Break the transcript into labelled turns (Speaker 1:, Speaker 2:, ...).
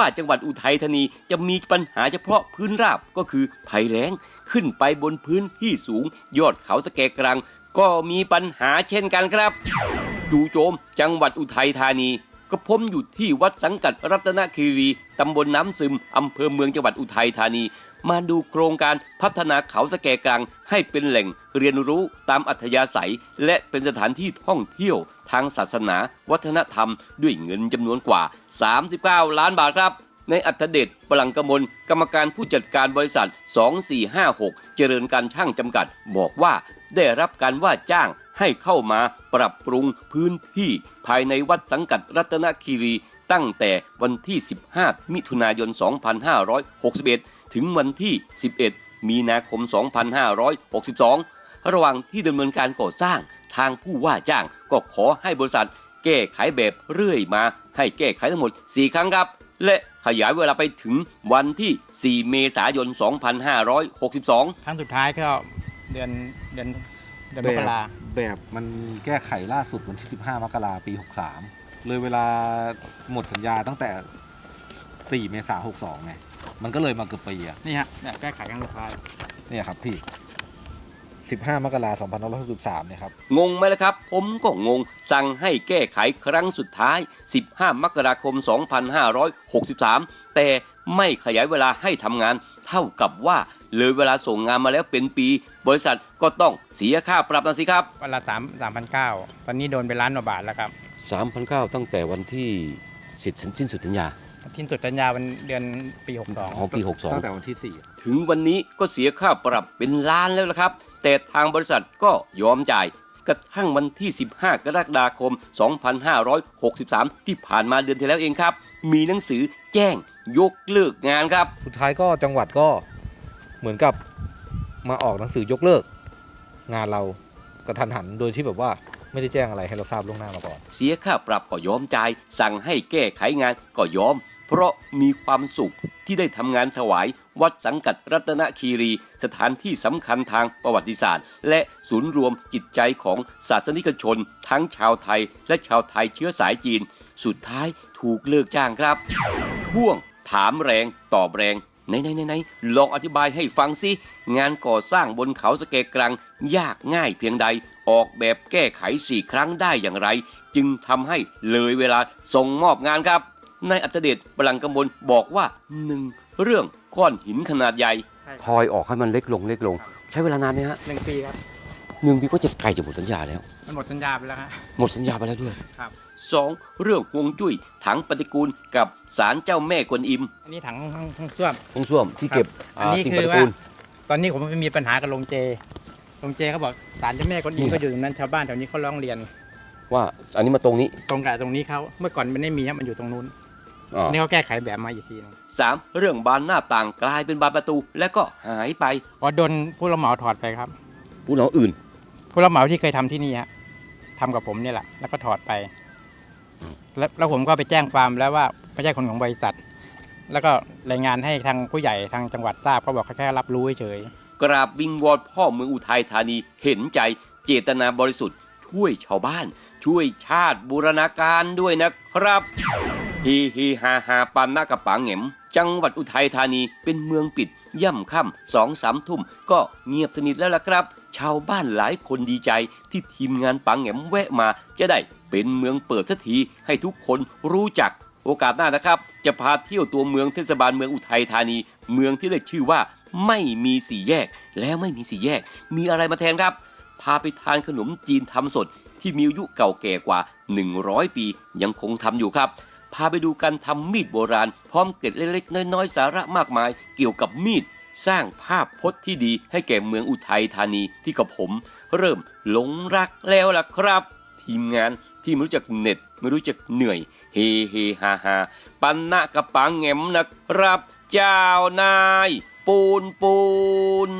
Speaker 1: ว่าจังหวัดอุทัยธานีจะมีปัญหาเฉพาะพื้นราบก็คือภัยแล้งขึ้นไปบนพื้นที่สูง ยอดเขาสะแกกรัง ก็มีปัญหาเช่นกันครับจู่โจม จังหวัดอุทัยธานี ก็ผมอยู่ที่วัดสังกัดรัตนคีรี ตำบลน้ำซึม อำเภอเมืองจังหวัดอุทัยธานี มาดูโครงการพัฒนาเขาสะแกกรังให้เป็นแหล่งเรียนรู้ตามอัธยาศัย และเป็นสถานที่ท่องเที่ยวทางศาสนา วัฒนธรรม ด้วยเงินจำนวนกว่า 39 ล้านบาทครับในอัธเดชปลังกมล กรรมการผู้จัดการบริษัท 2456 เจริญการช่างจำกัด บอกว่า ได้รับการว่าจ้างให้เข้ามาปรับปรุงพื้นที่ภายในวัดสังกัดรัตนคีรีตั้งแต่วันที่ 15 มิถุนายน 2561 ถึงวันที่ 11 มีนาคม 2562 ระหว่างที่ดำเนินการก่อสร้างทางผู้ว่าจ้างก็ขอให้บริษัท แก้ไขแบบเรื่อยมา ให้แก้ไขทั้งหมด 4 ครั้งครับ และขยายเวลาไปถึงวันที่ 4 เมษายน 2562
Speaker 2: ครั้งสุดท้ายก็ เดือนเดือนเดือนมกรา
Speaker 3: แบบมันแก้ไขล่าสุดวันที่ 15 มกราปี 63 เลยเวลาหมดสัญญาตั้งแต่ 4 เมษายน62ไงมันก็เลยมาเกือบปีอะ
Speaker 2: นี่ฮะเนี่ยแก้ไขครั้งสุดท้าย
Speaker 3: เนี่ยครับพี่ 15 มกราคม2563เนี่ยครับ
Speaker 1: งงไหมล่ะครับ ผมก็งง สั่งให้แก้ไขครั้งสุดท้าย 15 มกราคม 2563 แต่ไม่ขยายเวลาให้ทำงาน เท่ากับว่าเลยเวลาส่งงานมาแล้วเป็นปี บริษัทก็ต้องเสียค่าปรับนะสิครับ
Speaker 2: วันละสามสามพันเก้าตอนนี้โดนไปล้านกว่าบาทแล้วครับ
Speaker 1: 3,900ตั้งแต่วันที่สิทธิ์สิ้นสุดสัญญา
Speaker 2: ทิ้นสุดสัญญาวันเดือนปีหกสอง
Speaker 1: ของปี
Speaker 3: ตั้งแต่วันที่4
Speaker 1: ถึงวันนี้ก็เสียค่าปรับเป็นล้านแล้วละครับ แต่ทางบริษัทก็ยอมจ่าย กระทั่งวันที่ 15 กรกฎาคม 2563 ที่ผ่านมาเดือนที่แล้วเองครับ มีหนังสือแจ้งยกเลิกงานครับ
Speaker 3: สุดท้ายก็จังหวัดก็เหมือนกับมาออกหนังสือยกเลิก งานเรากระทันหันโดยที่แบบว่าไม่ได้แจ้งอะไรให้เราทราบล่วงหน้ามาก่อน
Speaker 1: เสียค่าปรับก็ยอมจ่าย สั่งให้แก้ไขงานก็ยอม เพราะมีความสุขที่ได้ทำงานถวาย วัดสังกัดรัตนคีรี สถานที่สำคัญทางประวัติศาสตร์ และศูนย์รวมจิตใจของศาสนิกชน ทั้งชาวไทยและชาวไทยเชื้อสายจีน สุดท้ายถูกเลิกจ้างครับ ช่วงถามแรงตอบแรงไหนไหนไหนลองอธิบายให้ฟังสิ งานก่อสร้างบนเขาสเกกรัง ยากง่ายเพียงใด ออกแบบแก้ไขสี่ครั้งได้อย่างไร จึงทำให้เลยเวลาส่งมอบงานครับ นายอัตเดชปลังกำมลบอกว่าหนึ่งเรื่องก้อนหินขนาดใหญ่ ทอยออกให้มันเล็กลงเล็กลง ใช้เวลานานไหมฮะ
Speaker 2: หนึ่งปีครับ
Speaker 1: หนึ่งปีก็จะใกล้จะหมดสัญญาแล้ว
Speaker 2: มันหมดสัญญาไปแล้วฮะ
Speaker 1: หมดสัญญาไปแล้วด้วย
Speaker 2: ครับ
Speaker 1: สองเรื่องฮวงจุ้ยถังปฏิกูลกับศาลเจ้าแม่กวนอิม
Speaker 2: อันนี้ถังห้องห้องส้วม
Speaker 1: ห้องส้วมที่เก็บ
Speaker 2: อันนี้
Speaker 1: สิ่ง
Speaker 2: คื
Speaker 1: ป
Speaker 2: อ
Speaker 1: ฏิ
Speaker 2: ว่า
Speaker 1: กูล
Speaker 2: ตอนนี้ผมมีปัญหากับโรงเจโรงเจเขาบอกศาลเจ้าแม่คนอิ
Speaker 1: นี่
Speaker 2: ม
Speaker 1: ครับ
Speaker 2: ก็อยู่ตรงนั้นชาวบ้านแถวนี้เขาร้องเรียน
Speaker 1: ว่าอันนี้มาตรงนี้
Speaker 2: ตรงกับตรงนี้เขาเมื่อก่อนมันไม่มีครับมันอยู่ตรงนู้น
Speaker 1: อ๋อ
Speaker 2: นี่เขาแก้ไขแบบมาอีกทีหนึง
Speaker 1: สามเรื่องบานหน้าต่างกลายเป็นบานประตูแล้วก็หายไป
Speaker 2: อ๋อโดนผู้รับเหมาถอดไปครับ
Speaker 1: ผู้หลงอื่น
Speaker 2: ผู้รับเหมาที่เคยทำที่นี่ฮะทำกับผมเนี่ยแหละ แล้วก็ถอดไป
Speaker 1: อืม
Speaker 2: แล้วแล้วผมก็ไปแจ้งฟาร์มแล้วว่าไม่ใช่คนของบริษัท แล้วก็รายงานให้ทางผู้ใหญ่ทางจังหวัดทราบเขาบอกเขาแค่รับรู้เฉย
Speaker 1: กราบวิงวอนพ่อเมืองอุทัยธานีเห็นใจเจตนาบริสุทธิ์ ช่วยชาวบ้าน ช่วยชาติบูรณาการด้วยนะครับ ฮีฮีฮาฮาปันนากระปังเหงมจังหวัดอุทัยธานีเป็นเมืองปิด ย่ำค่ำสองสามทุ่ม ก็เงียบสนิทแล้วล่ะครับ ชาวบ้านหลายคนดีใจที่ทีมงานปังเหงมแวะมา จะได้เป็นเมืองเปิดสักทีให้ทุกคนรู้จักโอกาสหน้านะครับ จะพาเที่ยวตัวเมืองเทศบาลเมืองอุทัยธานี เมืองที่ได้ชื่อว่าไม่มีสี่แยก แล้วไม่มีสี่แยก มีอะไรมาแทนครับ พาไปทานขนมจีนทำสดที่มีอายุเก่าแก่กว่า 100 ปียังคงทำอยู่ครับ พาไปดูการทำมีดโบราณ พร้อมเกร็ดเล็กๆ น้อยๆ สาระมากมาย เกี่ยวกับมีด สร้างภาพพจน์ที่ดีให้แก่เมืองอุทัยธานีที่กับผม เริ่มหลงรักแล้วล่ะครับ ทีมงานที่ไม่รู้จักเหน็ดไม่รู้จักเหนื่อย เฮเฮฮาฮาปันนะกระปังแงมนะครับ เจ้านาย ปูนปูน